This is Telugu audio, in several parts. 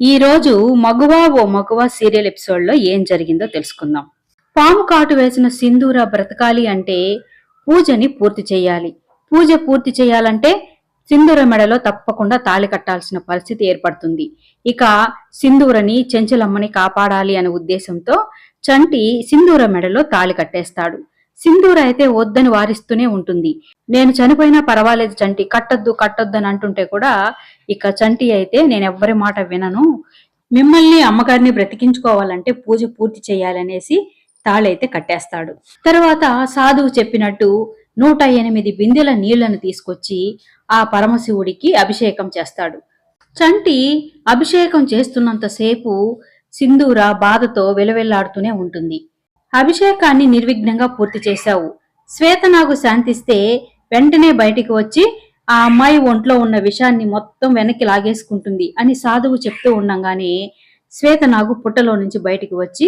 ఈ రోజు మగువా ఓ మగువా సీరియల్ ఎపిసోడ్లో ఏం జరిగిందో తెలుసుకుందాం. పాము కాటు వేసిన సింధూర బ్రతకాలి అంటే పూజని పూర్తి చేయాలి. పూజ పూర్తి చేయాలంటే సింధూర మెడలో తప్పకుండా తాళి కట్టాల్సిన పరిస్థితి ఏర్పడుతుంది. ఇక సింధూరని చెంచలమ్మని కాపాడాలి అనే ఉద్దేశంతో చంటి సింధూర మెడలో తాళి కట్టేస్తాడు. సింధూర అయితే వద్దని వారిస్తూనే ఉంటుంది. నేను చనిపోయినా పర్వాలేదు చంటి కట్టొద్దు కట్టొద్దు అని అంటుంటే కూడా ఇక చంటి అయితే నేను ఎవ్వరి మాట వినను. మిమ్మల్ని అమ్మగారిని బ్రతికించుకోవాలంటే పూజ పూర్తి చేయాలనేసి తాళైతే కట్టేస్తాడు. తర్వాత సాధువు చెప్పినట్టు నూట ఎనిమిది బిందెల నీళ్ళను తీసుకొచ్చి ఆ పరమశివుడికి అభిషేకం చేస్తాడు. చంటి అభిషేకం చేస్తున్నంతసేపు సింధూర బాధతో వెలవెల్లాడుతూనే ఉంటుంది. అభిషేకాన్ని నిర్విఘ్నంగా పూర్తి చేశావు. శ్వేతనాగు శాంతిస్తే వెంటనే బయటికి వచ్చి ఆ అమ్మాయి ఒంట్లో ఉన్న విషాన్ని మొత్తం వెనక్కి లాగేసుకుంటుంది అని సాధువు చెప్తూ ఉండంగానే శ్వేతనాగు పుట్టలో నుంచి బయటికి వచ్చి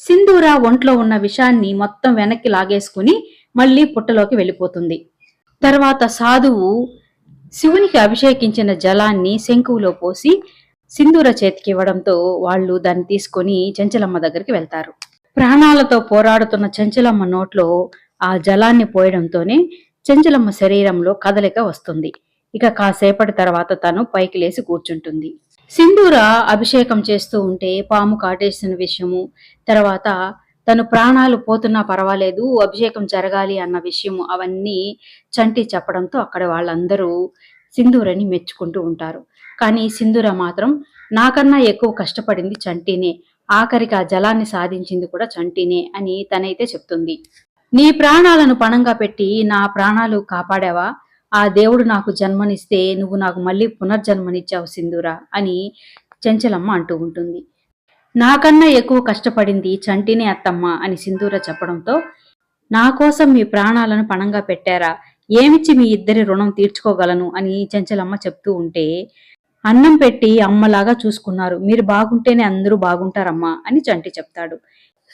సింధూర ఒంట్లో ఉన్న విషాన్ని మొత్తం వెనక్కి లాగేసుకుని మళ్ళీ పుట్టలోకి వెళ్ళిపోతుంది. తర్వాత సాధువు శివునికి అభిషేకించిన జలాన్ని శంకువులో పోసి సింధూర చేతికి ఇవ్వడంతో వాళ్ళు దాన్ని తీసుకొని చెంచలమ్మ దగ్గరికి వెళ్తారు. ప్రాణాలతో పోరాడుతున్న చెంచలమ్మ నోట్లో ఆ జలాన్ని పోయడంతోనే చెంచలమ్మ శరీరంలో కదలిక వస్తుంది. ఇక కాసేపటి తర్వాత తను పైకి లేచి కూర్చుంటుంది. సింధూర అభిషేకం చేస్తూ ఉంటే పాము కాటేసిన విషయము తర్వాత తను ప్రాణాలు పోతున్నా పర్వాలేదు అభిషేకం జరగాలి అన్న విషయము అవన్నీ చంటి చెప్పడంతో అక్కడ వాళ్ళందరూ సింధూరని మెచ్చుకుంటూ ఉంటారు. కానీ సింధూర మాత్రం నాకన్నా ఎక్కువ కష్టపడింది చంటినే. ఆఖరికి ఆ జలాన్ని సాధించింది కూడా చంటినే అని తనైతే చెప్తుంది. నీ ప్రాణాలను పణంగా పెట్టి నా ప్రాణాలు కాపాడావా? ఆ దేవుడు నాకు జన్మనిస్తే నువ్వు నాకు మళ్ళీ పునర్జన్మనిచ్చావు సింధూరా అని చెంచలమ్మ అంటూ ఉంటుంది. నాకన్నా ఎక్కువ కష్టపడింది చంటినే అత్తమ్మ అని సింధూర చెప్పడంతో నా కోసం మీ ప్రాణాలను పణంగా పెట్టారా? ఏమిచ్చి మీ ఇద్దరి రుణం తీర్చుకోగలను అని చెంచలమ్మ చెప్తూ ఉంటే అన్నం పెట్టి అమ్మలాగా చూసుకున్నారు. మీరు బాగుంటేనే అందరూ బాగుంటారమ్మా అని చంటి చెప్తాడు.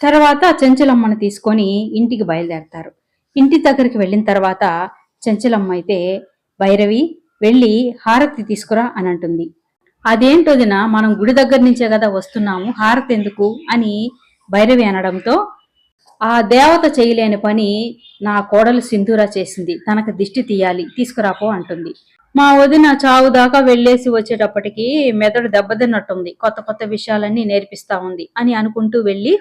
తర్వాత చెంచలమ్మను తీసుకొని ఇంటికి బయలుదేరతారు. ఇంటి దగ్గరికి వెళ్ళిన తర్వాత చెంచలమ్మ అయితే భైరవి వెళ్ళి హారతి తీసుకురా అని అంటుంది. అదేంటోదిన మనం గుడి దగ్గర నుంచే కదా వస్తున్నాము హారతి ఎందుకు? అని భైరవి అనడంతో ఆ దేవత చేయలేని పని నా కోడలు సింధూరా చేసింది. తనకు దిష్టి తీయాలి తీసుకురాపో అంటుంది. మా వదిన చావు దాకా వెళ్ళేసి వచ్చేటప్పటికి మెదడు దెబ్బతిన్నట్టుంది. కొత్త కొత్త విషయాలన్నీ నేర్పిస్తా ఉంది అని అనుకుంటూ వెళ్ళి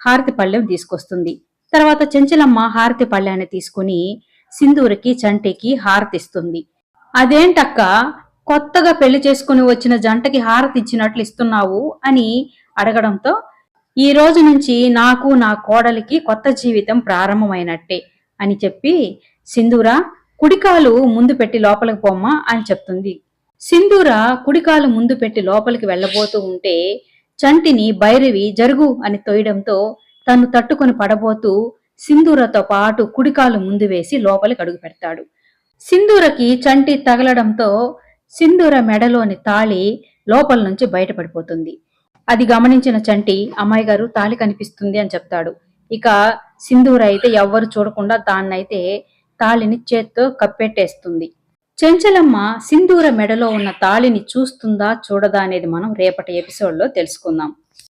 హారతి పళ్ళెం తీసుకొస్తుంది. తర్వాత చెంచలమ్మ హారతి పళ్ళెని తీసుకుని సింధూరికి చంటికి హారతిస్తుంది. అదేంటక్క? కొత్తగా పెళ్ళి చేసుకుని వచ్చిన జంటకి హారతి ఇచ్చినట్లు ఇస్తున్నావు? అని అడగడంతో ఈ రోజు నుంచి నాకు నా కోడలికి కొత్త జీవితం ప్రారంభమైనట్టే అని చెప్పి సింధూరా కుడికాలు ముందు పెట్టి లోపలికి పోమ్మా అని చెప్తుంది. సింధూర కుడికాలు ముందు పెట్టి లోపలికి వెళ్ళబోతూ ఉంటే చంటిని భైరవి జరుగు అని తోయడంతో తను తట్టుకొని పడబోతూ సింధూరతో పాటు కుడికాలు ముందు వేసి లోపలికి అడుగు పెడతాడు. సింధూరకి చంటి తగలడంతో సింధూర మెడలోని తాళి లోపల నుంచి బయటపడిపోతుంది. అది గమనించిన చంటి అమ్మాయి గారు తాళి కనిపిస్తుంది అని చెప్తాడు. ఇక సింధూర అయితే ఎవ్వరు చూడకుండా దాన్నైతే తాళిని చేత్తో కప్పెట్టేస్తుంది. చెంచలమ్మ సింధూర మెడలో ఉన్న తాళిని చూస్తుందా చూడదా అనేది మనం రేపటి ఎపిసోడ్లో తెలుసుకుందాం.